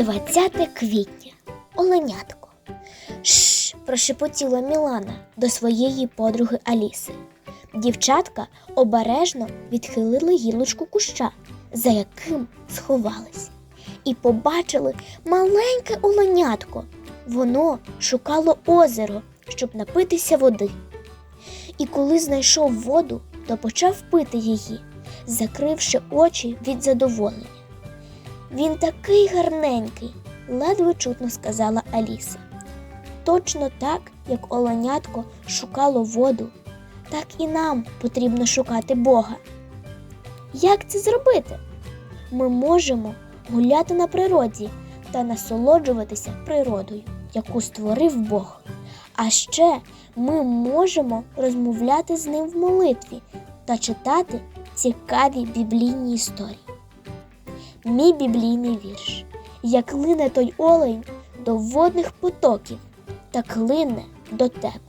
20 квітня. Оленятко. Шш, прошепотіла Мілана до своєї подруги Аліси. Дівчатка обережно відхилили гілочку куща, за яким сховались, і побачили маленьке оленятко. Воно шукало озеро, щоб напитися води. І коли знайшов воду, то почав пити її, закривши очі від задоволення. Він такий гарненький, ледве чутно сказала Аліса. Точно так, як оленятко шукало воду, так і нам потрібно шукати Бога. Як це зробити? Ми можемо гуляти на природі та насолоджуватися природою, яку створив Бог. А ще ми можемо розмовляти з ним в молитві та читати цікаві біблійні історії. Мій біблійний вірш. Як лине той олень до водних потоків, так лине до тебе.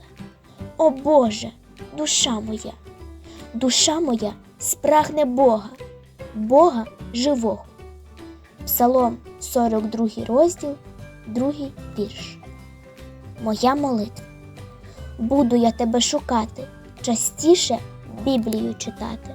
О Боже, душа моя, душа моя спрагне Бога, Бога живого. Псалом 42 розділ, 2 вірш. Моя молитва. Буду я тебе шукати, частіше Біблію читати.